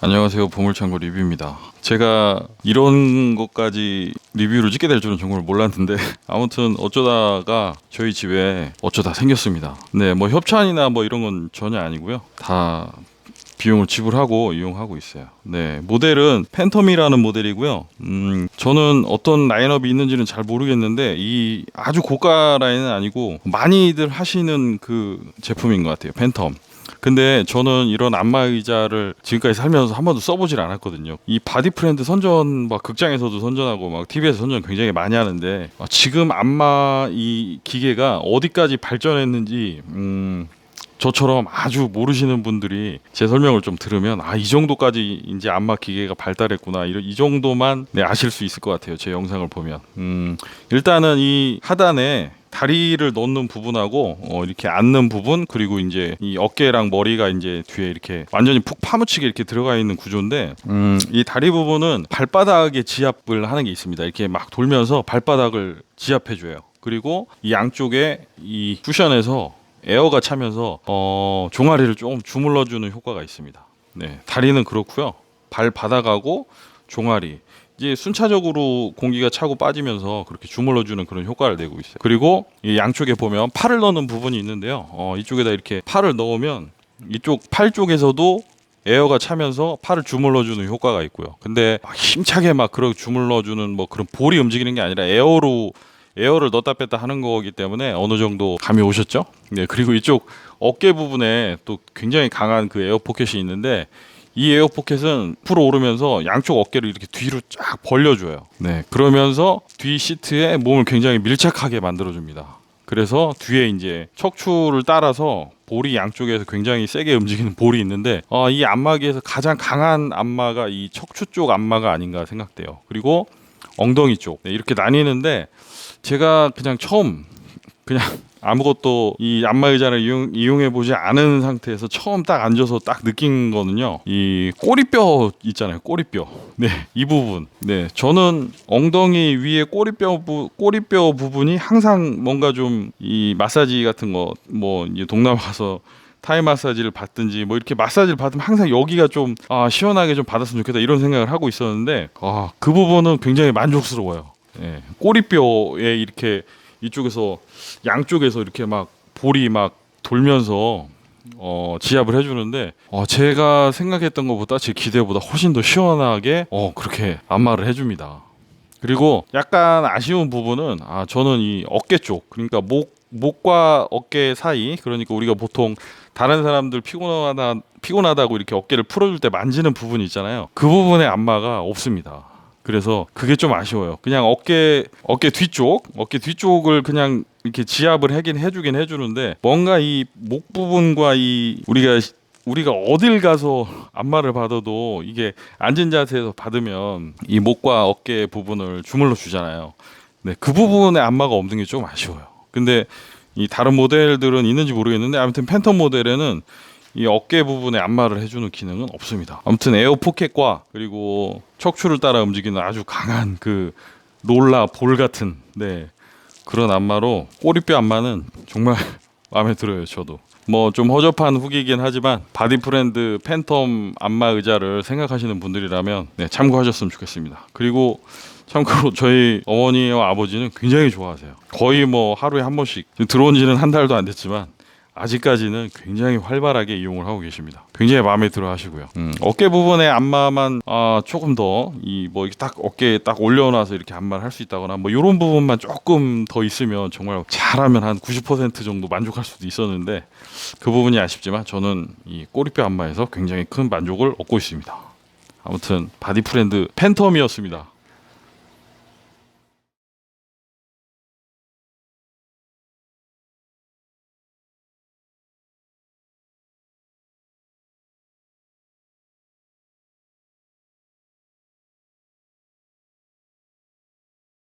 안녕하세요 보물창고 리뷰입니다 제가 이런 것까지 리뷰를 찍게 될 줄은 정말 몰랐는데 아무튼 어쩌다가 저희 집에 어쩌다 생겼습니다 네 뭐 협찬이나 뭐 이런 건 전혀 아니고요 다 비용을 지불하고 이용하고 있어요. 네, 모델은 팬텀이라는 모델이고요. 음, 저는 어떤 라인업이 있는지는 잘 모르겠는데 이 아주 고가 라인은 아니고 많이들 하시는 그 제품인 것 같아요. 팬텀. 근데 저는 이런 안마 의자를 지금까지 살면서 한 번도 써보질 않았거든요. 이 바디 프렌드 선전 막 극장에서도 선전하고 막 TV에서 선전 굉장히 많이 하는데 아, 지금 안마 이 기계가 어디까지 발전했는지 음, 저처럼 아주 모르시는 분들이 제 설명을 좀 들으면 아 이 정도까지 이제 안마 기계가 발달했구나 이런 이 정도만 네, 아실 수 있을 것 같아요 제 영상을 보면. 음, 일단은 이 하단에 다리를 넣는 부분하고 어, 이렇게 앉는 부분 그리고 이제 이 어깨랑 머리가 이제 뒤에 이렇게 완전히 푹 파묻히게 이렇게 들어가 있는 구조인데 음, 이 다리 부분은 발바닥에 지압을 하는 게 있습니다. 이렇게 막 돌면서 발바닥을 지압해 줘요. 그리고 이 양쪽에 이 쿠션에서 에어가 차면서 어, 종아리를 조금 주물러 주는 효과가 있습니다. 네, 다리는 그렇고요. 발 바닥하고 종아리 이제 순차적으로 공기가 차고 빠지면서 그렇게 주물러 주는 그런 효과를 내고 있어요. 그리고 이 양쪽에 보면 팔을 넣는 부분이 있는데요. 어, 이쪽에다 이렇게 팔을 넣으면 이쪽 팔 쪽에서도 에어가 차면서 팔을 주물러 주는 효과가 있고요. 근데 막 힘차게 막 그렇게 주물러 주는 뭐 그런 볼이 움직이는 게 아니라 에어로 에어를 넣었다 뺐다 하는 거기 때문에 어느 정도 감이 오셨죠? 네, 그리고 이쪽 어깨 부분에 또 굉장히 강한 그 에어 포켓이 있는데 이 에어 포켓은 풀어 오르면서 양쪽 어깨를 이렇게 뒤로 쫙 벌려줘요. 네, 그러면서 뒤 시트에 몸을 굉장히 밀착하게 만들어줍니다. 그래서 뒤에 이제 척추를 따라서 볼이 양쪽에서 굉장히 세게 움직이는 볼이 있는데 어, 이 안마기에서 가장 강한 안마가 이 척추 쪽 안마가 아닌가 생각돼요. 그리고 엉덩이 쪽 네, 이렇게 나뉘는데 제가 그냥 처음 그냥 아무것도 이 안마 의자를 이용, 이용 해 보지 않은 상태에서 처음 딱 앉아서 딱 느낀 거는요. 이 꼬리뼈 있잖아요. 꼬리뼈. 네, 이 부분. 네, 저는 엉덩이 위에 꼬리뼈 부, 꼬리뼈 부분이 항상 뭔가 좀 이 마사지 같은 거뭐 이제 동남아 가서 타이 마사지를 받든지 뭐 이렇게 마사지를 받으면 항상 여기가 좀 아, 시원하게 좀 받았으면 좋겠다 이런 생각을 하고 있었는데 아, 그 부분은 굉장히 만족스러워요. 예, 꼬리뼈에 이렇게 이쪽에서 양쪽에서 이렇게 막 볼이 막 돌면서 어, 지압을 해주는데 어, 제가 생각했던 것보다 제 기대보다 훨씬 더 시원하게 어, 그렇게 안마를 해줍니다. 그리고 약간 아쉬운 부분은 아 저는 이 어깨 쪽 그러니까 목 목과 어깨 사이 그러니까 우리가 보통 다른 사람들 피곤하다 피곤하다고 이렇게 어깨를 풀어줄 때 만지는 부분이 있잖아요. 그 부분에 안마가 없습니다. 그래서 그게 좀 아쉬워요. 그냥 어깨 어깨 뒤쪽 어깨 뒤쪽을 그냥 이렇게 지압을 하긴 해주긴 해주는데 뭔가 이 목 부분과 이 우리가 우리가 어딜 가서 안마를 받아도 이게 앉은 자세에서 받으면 이 목과 어깨 부분을 주물러 주잖아요. 네, 그 부분에 안마가 없는 게 좀 아쉬워요. 근데 이 다른 모델들은 있는지 모르겠는데 아무튼 팬텀 모델에는 이 어깨 부분에 안마를 해주는 기능은 없습니다. 아무튼 에어 포켓과 그리고 척추를 따라 움직이는 아주 강한 그 롤라 볼 같은 네 그런 안마로 꼬리뼈 안마는 정말 마음에 들어요. 저도 뭐 좀 허접한 후기이긴 하지만 바디 프렌드 팬텀 안마 의자를 생각하시는 분들이라면 네, 참고하셨으면 좋겠습니다. 그리고 참고로 저희 어머니와 아버지는 굉장히 좋아하세요. 거의 뭐 하루에 한 번씩 들어온 지는 한 달도 안 됐지만 아직까지는 굉장히 활발하게 이용을 하고 계십니다. 굉장히 마음에 들어 하시고요. 음, 어깨 부분에 안마만 아, 조금 더 이 뭐 이렇게 딱 어깨에 딱 올려놔서 이렇게 안마를 할 수 있다거나 뭐 이런 부분만 조금 더 있으면 정말 잘하면 한 90% 정도 만족할 수도 있었는데 그 부분이 아쉽지만 저는 이 꼬리뼈 안마에서 굉장히 큰 만족을 얻고 있습니다. 아무튼 바디 프렌드 팬텀이었습니다.